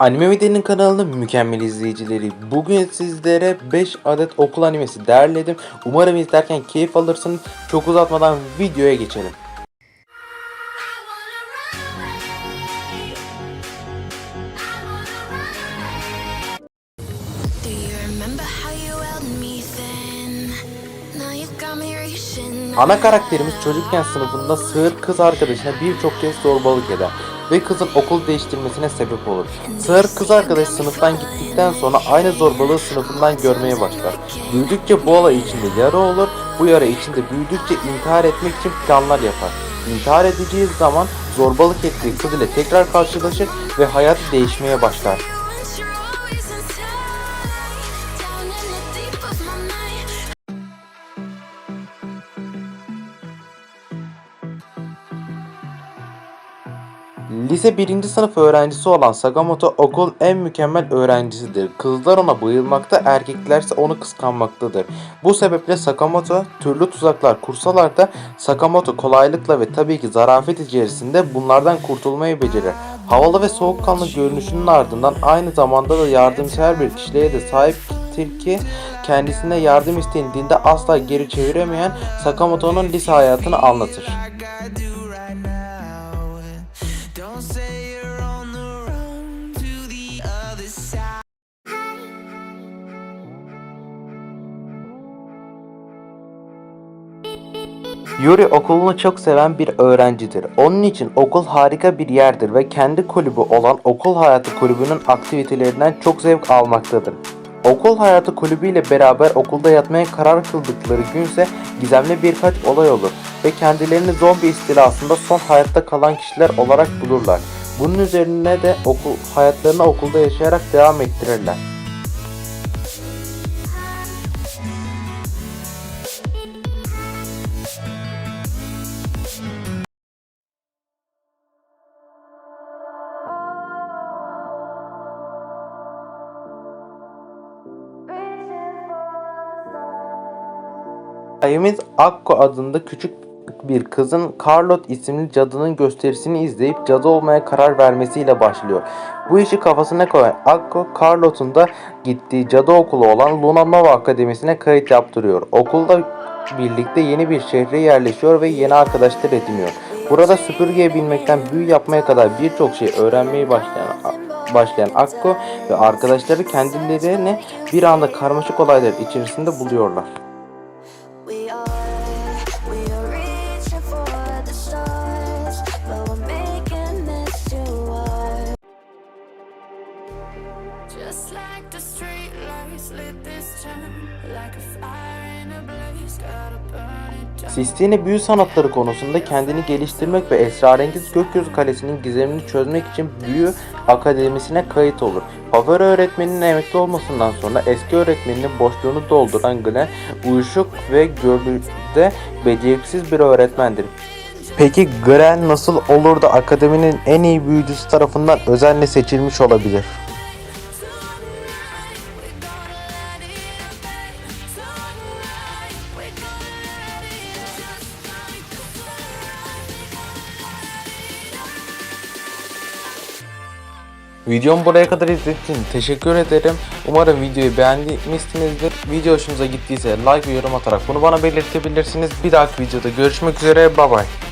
Anime Video'nun kanalının mükemmel izleyicileri. Bugün sizlere 5 adet okul animesi derledim. Umarım izlerken keyif alırsınız. Çok uzatmadan videoya geçelim. Ana karakterimiz çocukken sınıfında sığır kız arkadaşına birçok kez zorbalık eder ve kızın okul değiştirmesine sebep olur. Sığır kız arkadaş sınıftan gittikten sonra aynı zorbalığı sınıfından görmeye başlar. Büyüdükçe bu olay içinde yara olur, bu yara içinde büyüdükçe intihar etmek için planlar yapar. İntihar edeceği zaman zorbalık ettiği kız ile tekrar karşılaşır ve hayatı değişmeye başlar. Lise 1. sınıf öğrencisi olan Sakamoto okul en mükemmel öğrencisidir. Kızlar ona bayılmakta, erkeklerse onu kıskanmaktadır. Bu sebeple Sakamoto türlü tuzaklar kursalar da Sakamoto kolaylıkla ve tabii ki zarafet içerisinde bunlardan kurtulmayı becerir. Havalı ve soğukkanlı görünüşünün ardından aynı zamanda da yardımsever bir kişiliğe de sahiptir ki kendisine yardım istenildiğinde asla geri çeviremeyen Sakamoto'nun lise hayatını anlatır. Yuri okulunu çok seven bir öğrencidir. Onun için okul harika bir yerdir ve kendi kulübü olan Okul Hayatı Kulübü'nün aktivitelerinden çok zevk almaktadır. Okul Hayatı Kulübü ile beraber okulda yatmaya karar kıldıkları günse gizemli birkaç olay olur ve kendilerini zombi istilasında son hayatta kalan kişiler olarak bulurlar. Bunun üzerine de okul hayatlarını okulda yaşayarak devam ettirirler. Ayımız Akko adında küçük bir kızın Carlot isimli cadının gösterisini izleyip cadı olmaya karar vermesiyle başlıyor. Bu işi kafasına koyan Akko, Carlot'un da gittiği cadı okulu olan Luna Nova Akademisi'ne kayıt yaptırıyor. Okulda birlikte yeni bir şehre yerleşiyor ve yeni arkadaşlar ediniyor. Burada süpürgeye binmekten büyü yapmaya kadar birçok şey öğrenmeye başlayan başlayan Akko ve arkadaşları kendilerini bir anda karmaşık olaylar içerisinde buluyorlar. Just like the street lights lit this town, like a fire in a blaze, gotta burn it down. Sistine büyü sanatları konusunda kendini geliştirmek ve esrarengiz gökyüzü kalesinin gizemini çözmek için büyü akademisine kayıt olur. Favori öğretmeninin emekli olmasından sonra eski öğretmeninin boşluğunu dolduran Glenn, uyuşuk ve görgüde beceriksiz bir öğretmendir. Peki Glenn nasıl olur da akademinin en iyi büyücüsü tarafından özenle seçilmiş olabilir? Videomu buraya kadar izlediğiniz teşekkür ederim. Umarım videoyu beğenmişsinizdir. Video hoşunuza gittiyse like ve yorum atarak bunu bana belirtebilirsiniz. Bir dahaki videoda görüşmek üzere. Bye bye.